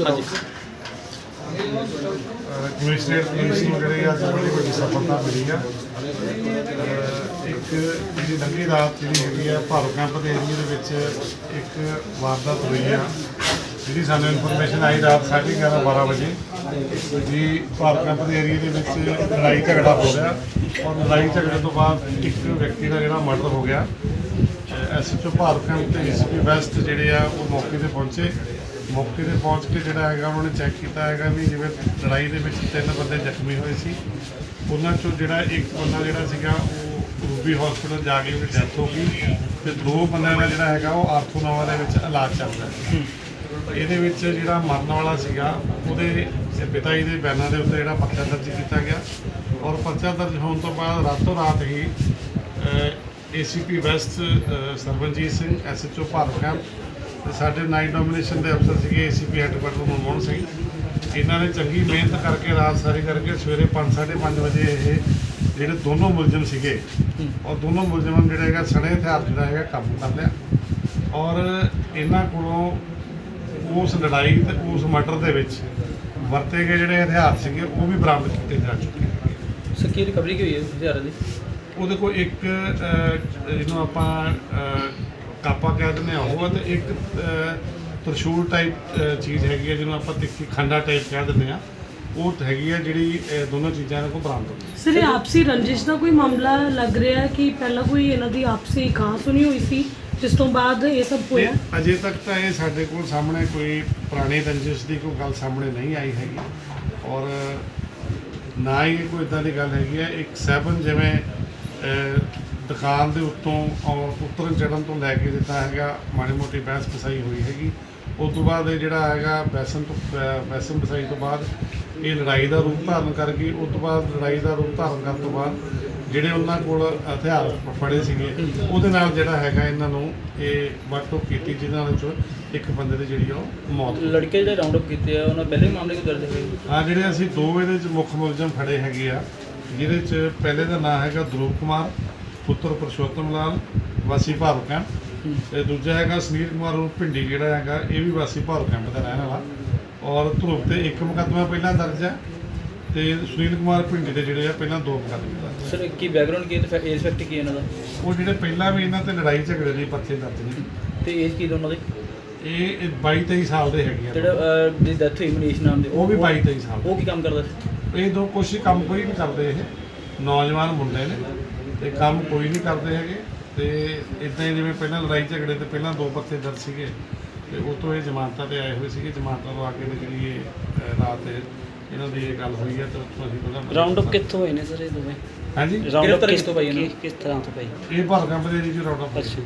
ਹਾਂਜੀ। Commissionerate police ਨੂੰ ਜਿਹੜੇ ਅੱਜ ਬੜੀ ਵੱਡੀ ਸਫਲਤਾ ਮਿਲੀ ਆ। ਅਹ ਇੱਕ ਜਿਹੜੀ ਲੰਘੀ ਰਾਤ ਜਿਹੜੀ ਹੈਗੀ ਆ ਭਾਰੋ ਕੈਂਪ ਦੇ ਏਰੀਏ ਦੇ ਵਿੱਚ ਇੱਕ ਵਾਰਦਾਤ ਹੋਈ ਆ। ਜਿਹੜੀ ਸਾਨੂੰ ਇਨਫੋਰਮੇਸ਼ਨ ਆਈ ਰਾਤ 11:30 12 ਵਜੇ, ਜੀ ਭਾਰਤ ਕੈਂਪ ਦੇ ਏਰੀਏ ਦੇ ਵਿੱਚ ਲੜਾਈ ਝਗੜਾ ਹੋ ਰਿਹਾ ਔਰ ਲੜਾਈ ਝਗੜੇ ਤੋਂ ਬਾਅਦ ਇੱਕ ਵਿਅਕਤੀ ਦਾ ਜਿਹੜਾ ਮਰਡਰ ਹੋ ਗਿਆ। ਐਸਐਚਓ ਭਾਰਤ ਕੈਂਪ ਤੇ ਏਸੀਪੀ ਵੈਸਟ ਜਿਹੜੇ ਆ, ਉਹ ਮੌਕੇ ਤੇ ਪਹੁੰਚੇ। ਮੌਕੇ ਤੇ ਪਹੁੰਚ ਕੇ ਜਿਹੜਾ ਹੈਗਾ, ਉਹਨਾਂ ਨੇ ਚੈੱਕ ਕੀਤਾ ਹੈਗਾ ਵੀ ਜਿਵੇਂ ਲੜਾਈ ਦੇ ਵਿੱਚ ਤਿੰਨ ਬੰਦੇ ਜ਼ਖਮੀ ਹੋਏ ਸੀ। ਉਹਨਾਂ ਚੋਂ ਜਿਹੜਾ ਇੱਕ ਬੰਦਾ ਜਿਹੜਾ ਸੀਗਾ, ਉਹ ਰੂਬੀ ਹਸਪੀਟਲ ਜਾ ਕੇ ਉਹਦੀ ਡੈਥ ਹੋ ਗਈ ਤੇ ਦੋ ਬੰਦਿਆਂ ਦਾ ਜਿਹੜਾ ਹੈਗਾ, ਉਹ ਆਰਥੋਨਾਵਾ ਦੇ ਵਿੱਚ ਇਲਾਜ ਚੱਲਦਾ ਹੈ ਇਹਦੇ ਵਿੱਚ ਜਿਹੜਾ ਮਰਨ ਵਾਲਾ ਸੀਗਾ ਉਹਦੇ ਪਿਤਾ ਜੀ ਦੇ ਬਿਆਨਾਂ ਦੇ ਉੱਤੇ ਜਿਹੜਾ ਪਰਚਾ ਦਰਜ ਕੀਤਾ ਗਿਆ। ਔਰ ਪਰਚਾ ਦਰਜ ਹੋਣ ਤੋਂ ਬਾਅਦ ਰਾਤੋਂ ਰਾਤ ਹੀ ACP west uh, Sarvanjit Singh SHO Bharat camp ਤੇ ਸਾਡੇ ਨਾਈਟ ਡੋਮੀਨੇਸ਼ਨ ਦੇ ਅਫਸਰ ਸੀਗੇ ਏਸੀਪੀ ਹੈੱਡਕੁਆਟਰ ਮਨਮੋਹਨ ਸਿੰਘ। ਇਹਨਾਂ ਨੇ ਚੰਗੀ ਮਿਹਨਤ ਕਰਕੇ ਰਾਤ ਸਾਰੀ ਕਰਕੇ ਸਵੇਰੇ 5:30 ਵਜੇ ਇਹ ਜਿਹੜੇ ਦੋਨੋਂ ਮੁਲਜ਼ਮ ਸੀਗੇ ਔਰ ਦੋਨੋਂ ਮੁਲਜ਼ਮਾਂ ਨੂੰ ਜਿਹੜਾ ਹੈਗਾ ਸਣੇ ਹਥਿਆਰ ਜਿਹੜਾ ਹੈਗਾ ਕਾਬੂ ਕਰ ਲਿਆ। ਔਰ ਇਹਨਾਂ ਕੋਲੋਂ ਉਸ ਲੜਾਈ ਤੇ ਉਸ ਮਰਡਰ ਦੇ ਵਿੱਚ ਵਰਤੇ ਗਏ ਜਿਹੜੇ ਹਥਿਆਰ ਸੀਗੇ ਉਹ ਵੀ ਬਰਾਮਦ ਕੀਤੇ ਜਾ ਚੁੱਕੇ ਨੇ। ਸਰ ਕੀ ਰਿਕਵਰੀ ਕੀ ਹੋਈ ਹੈ ਹਥਿਆਰਾਂ ਦੀ? ਉਹਦੇ ਕੋਲ ਇੱਕ ਅਹ, ਜਿਹਨੂੰ ਆਪਾਂ ਅਹ, ਕਾਪਾ ਕਹਿ ਦਿੰਦੇ ਆ ਉਹ ਆ ਤੇ ਇੱਕ ਅਹ, ਤਰਸ਼ੂਲ ਟਾਈਪ ਚੀਜ਼ ਹੈਗੀ ਹੈ ਜਿਹਨੂੰ ਆਪਾਂ ਤਿੱਖੀ ਖੰਡਾ ਟਾਈਪ ਕਹਿ ਦਿੰਦੇ ਆ ਉਹ ਹੈਗੀ ਆ ਜਿਹੜੀ ਇਹ ਦੋਨੋਂ ਚੀਜ਼ਾਂ ਇਹਨਾਂ ਕੋਲ ਬਰਾਮਦ ਹੋਈਆਂ ਸਰ ਇਹ ਆਪਸੀ ਰੰਜਿਸ਼ ਦਾ ਕੋਈ ਮਾਮਲਾ ਲੱਗ ਰਿਹਾ ਹੈ ਕਿ ਪਹਿਲਾਂ ਕੋਈ ਇਹਨਾਂ ਦੀ ਆਪਸੀ ਕਾਂ ਸੁਣੀ ਹੋਈ ਸੀ? ਜਿਸ ਤੋਂ ਬਾਅਦ ਇਹ ਸਭ ਹੋਇਆ? ਤੇ ਅਜੇ ਤੱਕ ਤਾਂ ਇਹ ਸਾਡੇ ਕੋਲ ਸਾਹਮਣੇ ਕੋਈ ਪੁਰਾਣੀ ਰੰਜਿਸ਼ ਦੀ ਕੋਈ ਗੱਲ ਸਾਹਮਣੇ ਨਹੀਂ ਆਈ ਹੈਗੀ। ਔਰ ਨਾ ਹੀ ਕੋਈ ਇਦਾਂ ਦੀ ਗੱਲ ਹੈਗੀ ਹੈ। ਇੱਕ ਸੈਵਨ ਜਿਵੇਂ ਦੁਕਾਨ ਦੇ ਉੱਤੋਂ ਔਰ ਉਤਰਨ ਚੜਨ ਤੋਂ ਲੈ ਕੇ ਜਿੱਦਾਂ ਹੈਗਾ ਮਾੜੀ ਮੋਟੀ ਬਹਿਸ ਫਸਾਈ ਹੋਈ ਹੈਗੀ। ਉਸ ਤੋਂ ਬਾਅਦ ਇਹ ਜਿਹੜਾ ਹੈਗਾ ਬੈਸਨ ਤੋਂ ਅਹ, ਫਸਾਈ ਤੋਂ ਬਾਅਦ ਇਹ ਲੜਾਈ ਦਾ ਰੂਪ ਧਾਰਨ ਕਰ ਗਈ। ਉਸ ਤੋਂ ਬਾਅਦ ਲੜਾਈ ਦਾ ਰੂਪ ਧਾਰਨ ਕਰਨ ਤੋਂ ਬਾਅਦ ਜਿਹੜੇ ਉਹਨਾਂ ਕੋਲ ਹਥਿਆਰ ਫੜੇ ਸੀਗੇ ਉਹਦੇ ਨਾਲ ਜਿਹੜਾ ਹੈਗਾ ਇਹਨਾਂ ਨੂੰ ਇਹ ਵਰਤੋਂ ਕੀਤੀ ਜਿਹਨਾਂ ਵਿੱਚੋਂ ਇੱਕ ਬੰਦੇ ਦੀ ਜਿਹੜੀ ਉਹ ਮੌਤ। ਲੜਕੇ ਜਿਹੜੇ ਰਾਉਂਡ ਅਪ ਕੀਤੇ ਆ ਉਹਨਾਂ ਪਹਿਲੇ ਮਾਮਲੇ ਕਿਉਂ ਦਰਜ ਹੋਏ ਆ ਜਿਹੜੇ ਅਸੀਂ ਦੋ ਇਹਦੇ ਚ ਮੁੱਖ ਮੁਲਜ਼ਮ ਫੜੇ ਹੈਗੇ ਆ ਜਿਹਦੇ ਚ ਪਹਿਲੇ ਦਾ ਨਾਮ ਹੈਗਾ ਧਰੂਪ ਕੁਮਾਰ ਪੁੱਤਰ ਪੁਰਸ਼ੋਤਮ ਲਾਲ ਵਾਸੀ ਭਾਰੂ ਕੈਂਪ ਤੇ ਦੂਜਾ ਹੈਗਾ ਸੁਨੀਲ ਕੁਮਾਰ ਉਹ ਪਿੰਡੀ ਜਿਹੜਾ ਹੈਗਾ ਇਹ ਵੀ ਵਾਸੀ ਭਾਰੂ ਕੈਂਪ ਦਾ ਰਹਿਣ ਵਾਲਾ। ਔਰ ਧਰੂਪ ਤੇ ਇੱਕ ਮੁਕੱਦਮਾ ਪਹਿਲਾਂ ਦਰਜ ਹੈ। ਤੇ ਸੁਨੀਲ ਕੁਮਾਰ ਪਿੰਡੀ ਦੇ ਜਿਹੜੇ ਆ ਪਹਿਲਾਂ ਦੋ ਮੁਕੱਦਮੇ ਦਰਜ ਸਰ ਕੀ ਬੈਕਗ੍ਰਾਉਂਡ ਕੀ ਹੈ ਤੇ ਏਜ ਫੈਕਟ ਕੀ ਹੈ ਇਹਨਾਂ ਦਾ? ਉਹ ਜਿਹੜੇ ਪਹਿਲਾਂ ਵੀ ਇਹਨਾਂ ਤੇ ਲੜਾਈ ਝਗੜੇ ਦੇ ਪਰਚੇ ਦਰਜ ਨੇ। ਤੇ ਏਜ ਕੀ ਦੋਨਾਂ ਦੀ? ਇਹ 22 23 ਸਾਲ ਦੇ ਹੈਗੇ ਆ। ਜਿਹੜਾ ਅਹ, ਦੀ ਡੈਥ ਹੋਈ ਮਨੀਸ਼ ਨਾਮ ਦੇ। ਉਹ ਵੀ 22 23 ਸਾਲ ਉਹ ਕੀ ਕੰਮ ਕਰਦਾ ਸੀ? ਇਹ ਦੋ ਕੁਛ ਹੀ ਕੰਮ ਕੋਈ ਨਹੀਂ ਕਰਦੇ ਇਹ। ਨੌਜਵਾਨ ਮੁੰਡੇ ਨੇ ਤੇ ਕੰਮ ਕੋਈ ਨਹੀਂ ਕਰਦੇ ਹੈਗੇ। ਤੇ ਇਦਾਂ ਹੀ ਜਿਵੇਂ ਪਹਿਲਾਂ ਲੜਾਈ ਝਗੜੇ ਤੇ ਪਹਿਲਾਂ ਦੋ ਪੱਤੇ ਦਰਜ ਸੀਗੇ। ਤੇ ਉਹ ਤੋਂ ਇਹ ਜ਼ਮਾਨਤਾਂ ਤੇ ਆਏ ਹੋਏ ਸੀਗੇ। ਜ਼ਮਾਨਤਾਂ ਤੋਂ ਆ ਕੇ ਤੇ ਜਿਹੜੀ ਇਹ ਰਾਤ ਇਹਨਾਂ ਦੀ ਇਹ ਗੱਲ ਹੋਈ ਹੈ ਤੇ ਉੱਥੋਂ ਅਸੀਂ ਪਹਿਲਾਂ ਰਾਉਂਡ ਅਪ ਕਿੱਥੋਂ ਹੋਏ ਨੇ ਸਰ ਇਹ ਦੋਵੇਂ? ਹਾਂਜੀ? ਰਾਉਂਡ ਅਪ ਕਿਸ ਕਿੱਥੋਂ ਪਈ ਇਹਨਾਂ ਕਿਸ ਤਰ੍ਹਾਂ ਤੋਂ ਪਈ? ਇਹ ਭਾਰ ਕੰਪ ਦੇ ਜੀ ਰਾਉਂਡ ਅਪ ਅੱਛਾ।